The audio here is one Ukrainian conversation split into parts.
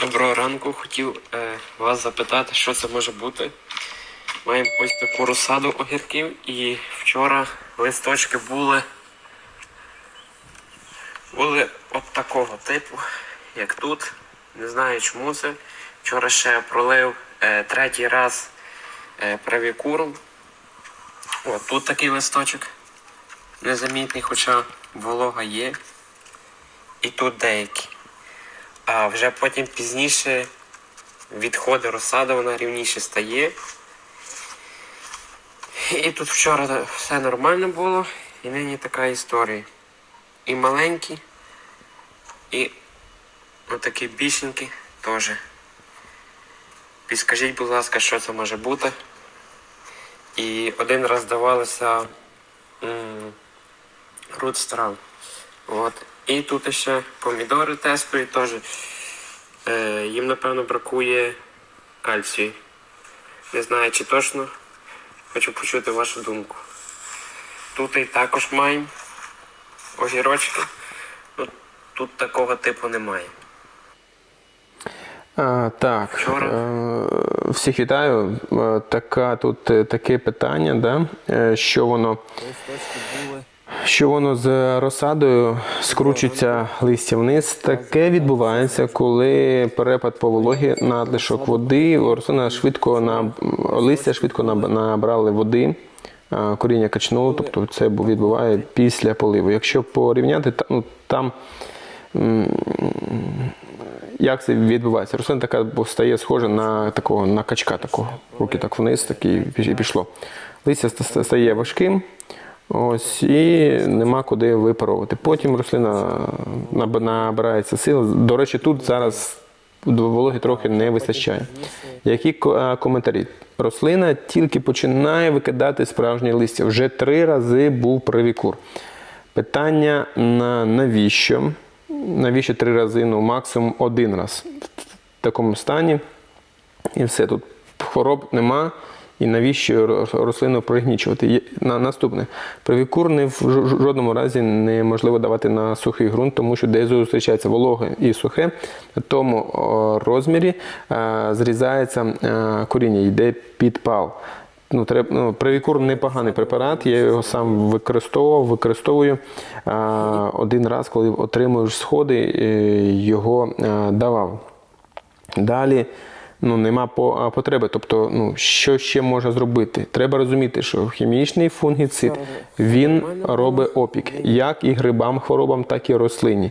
Доброго ранку. Хотів е, вас запитати, що це може бути. Маємо ось таку розсаду огірків і вчора листочки були, були от такого типу, як тут. Не знаю чому це. Вчора ще пролив е, третій раз е, правікуром. От тут такий листочок незамітний, хоча волога є. І тут деякі. А вже потім пізніше відходи розсада, вона рівніше стає. І тут вчора все нормально було, і нині така історія. І маленькі, і отакі більшенькі теж. Підскажіть, будь ласка, що це може бути. І один раз давалося м, рудстрав. От. І тут ще помідори тестові теж. Е, їм, напевно, бракує кальцію. Не знаю, чи точно. Хочу почути вашу думку. Тут і також маємо огірочки. Ну, тут такого типу немає. А, так, Вчора. е, всіх вітаю. Е, Така тут е, таке питання, да? що воно, що воно з розсадою скручується листя вниз. Таке відбувається, коли перепад по вологі, надлишок води, рослина швидко на листя швидко набрали води. Коріння качнуло, тобто це відбуває після поливу. Якщо порівняти, ну, там як це відбувається? Рослина така стає схожа на такого на качка такого. Руки так вниз, так і пішло. Листя стає важким. Ось, і нема куди випаровувати. Потім рослина набирається сил. До речі, тут зараз вологи трохи не вистачає. Які коментарі? Рослина тільки починає викидати справжнє листя. Вже три рази був привікур. Питання на навіщо? Навіщо три рази? Ну, максимум один раз в такому стані. І все. Тут хвороб нема. І навіщо рослину пригнічувати? На, наступне. Привікур не в жодному разі неможливо давати на сухий ґрунт, тому що де зустрічається вологе і сухе, на тому розмірі е, зрізається е, коріння, йде підпал. Ну, треба, ну, Привікур непоганий препарат, я його сам використовував, використовую. А, один раз, коли отримуєш сходи, е, його е, давав. Далі ну, нема по- потреби. Тобто, ну, що ще можна зробити? Треба розуміти, що хімічний фунгіцид він робить опік як і грибам, хворобам, так і рослині.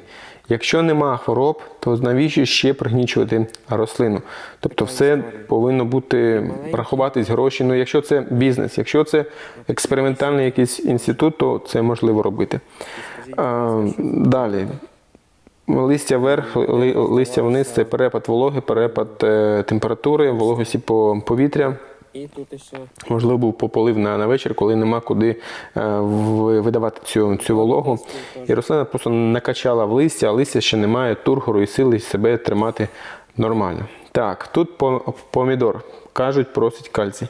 Якщо нема хвороб, то навіщо ще пригнічувати рослину? Тобто, все повинно бути рахуватись гроші. Ну, якщо це бізнес, якщо це експериментальний якийсь інститут, то це можливо робити. А, далі. Листя вверх, ли- листя вниз це перепад вологи, перепад е, температури, вологості по повітря. І тут ще Можливо, був пополив на, на вечір, коли нема куди е, видавати цю, цю вологу. І рослина просто накачала в листя, а листя ще не має тургору і сили себе тримати нормально. Так, тут помідор. Кажуть, просить кальцій.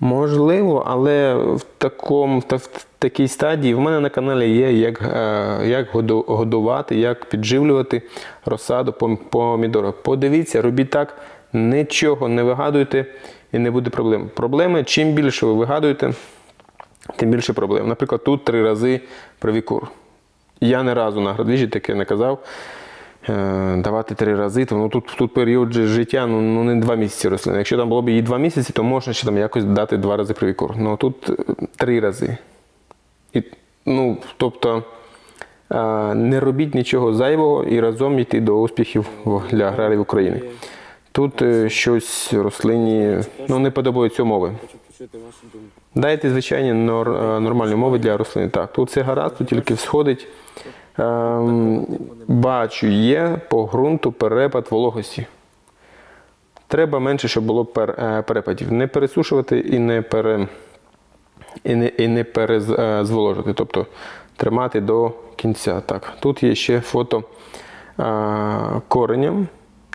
Можливо, але в такому та в такій стадії в мене на каналі є, як, е, як годувати, як підживлювати розсаду пом- помідора. Подивіться, робіть так, нічого не вигадуйте і не буде проблем. Проблеми, чим більше ви вигадуєте, тим більше проблем. Наприклад, тут три рази привікур. Я не разу на градвіжі таке не казав. Е, Давати три рази, то ну, тут, тут період життя ну, ну не два місяці рослини. Якщо там було б їй два місяці, то можна ще там якось дати два рази привікур. Ну тут е, три рази. І, ну, тобто е, не робіть нічого зайвого і разом йти до успіхів для аграрів України. Тут щось рослині ну, не подобаються умови. Дайте звичайні нор- нормальні умови для рослини. Так, тут все гаразд, тут тільки всходить. Ем, бачу, є по ґрунту перепад вологості. Треба менше, щоб було е, перепадів. Не пересушувати і не, пере, і не, і не перезволожувати. Тобто тримати до кінця. Так, тут є ще фото е, коренем.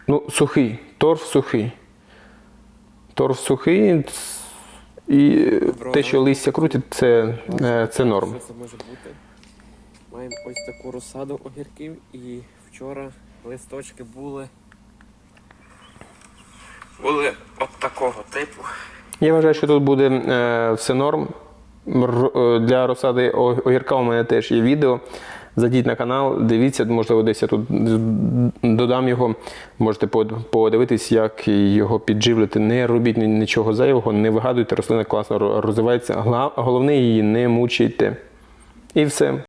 Ну, сухий, торф сухий. Торф сухий. І те, що листя крутить, це, е, це норм. Маємо ось таку розсаду огірків і вчора листочки були були от такого типу. Я вважаю, що тут буде е, все норм. Е, Для розсади огірка у мене теж є відео. Зайдіть на канал, дивіться, можливо, десь я тут додам його. Можете под- подивитись, як його підживлювати. Не робіть ні- нічого зайвого, не вигадуйте, рослина класно ро- розвивається. Головне її не мучайте. І все.